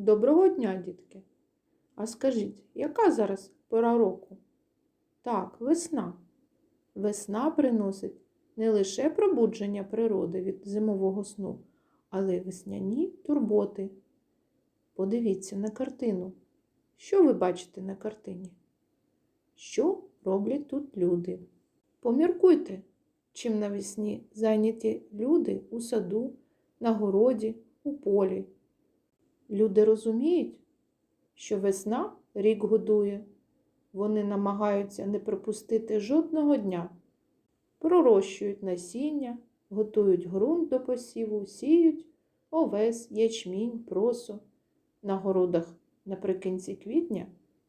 Доброго дня, дітки! А скажіть, яка зараз пора року? Так, весна. Весна приносить не лише пробудження природи від зимового сну, але й весняні турботи. Подивіться на картину. Що ви бачите на картині? Що роблять тут люди? Поміркуйте, чим навесні зайняті люди у саду, на городі, у полі. Люди розуміють, що весна рік годує. Вони намагаються не пропустити жодного дня. Пророщують насіння, готують ґрунт до посіву, сіють овес, ячмінь, просо. На городах наприкінці квітня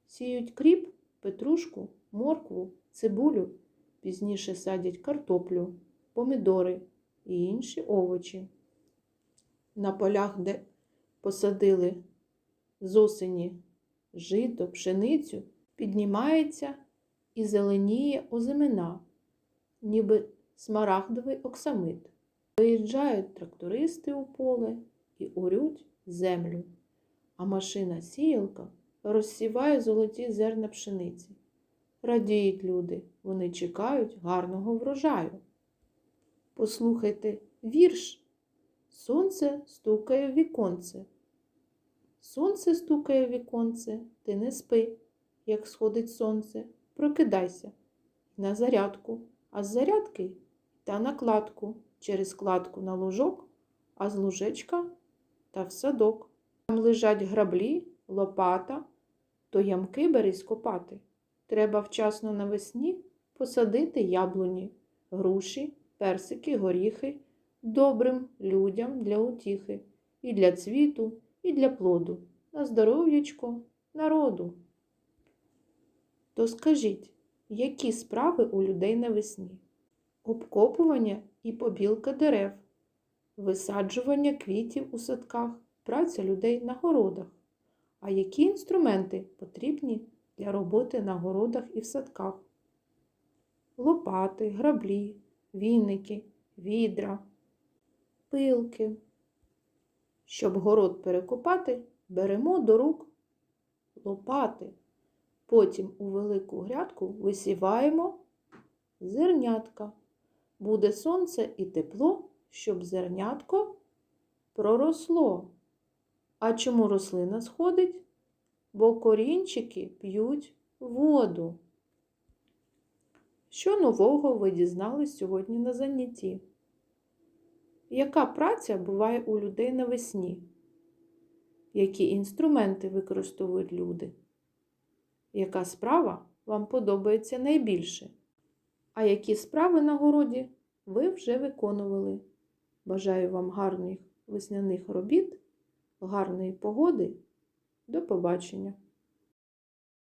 сіють кріп, петрушку, моркву, цибулю, пізніше садять картоплю, помідори і інші овочі. На полях, де посадили з осені жито, пшеницю, піднімається і зеленіє озимина, ніби смарагдовий оксамит. Виїжджають трактористи у поле і орють землю, а машина сіялка розсіває золоті зерна пшениці. Радіють люди, вони чекають гарного врожаю. Послухайте вірш. Сонце стукає в віконце. Сонце стукає в віконце, ти не спи, як сходить сонце. Прокидайся на зарядку, а з зарядки та на кладку, через кладку на лужок, а з лужечка та в садок. Там лежать граблі, лопата, то ямки бери скопати. Треба вчасно навесні посадити яблуні, груші, персики, горіхи добрим людям для утіхи, і для цвіту, і для плоду, на здоров'ячко народу. То скажіть, які справи у людей навесні? Обкопування і побілка дерев, висаджування квітів у садках, праця людей на городах. А які інструменти потрібні для роботи на городах і в садках? Лопати, граблі, вінники, відра, пилки. Щоб город перекопати, беремо до рук лопати. Потім у велику грядку висіваємо зернятка. Буде сонце і тепло, щоб зернятко проросло. А чому рослина сходить? Бо корінчики п'ють воду. Що нового ви дізнались сьогодні на занятті? Яка праця буває у людей навесні? Які інструменти використовують люди? Яка справа вам подобається найбільше? А які справи на городі ви вже виконували? Бажаю вам гарних весняних робіт, гарної погоди. До побачення!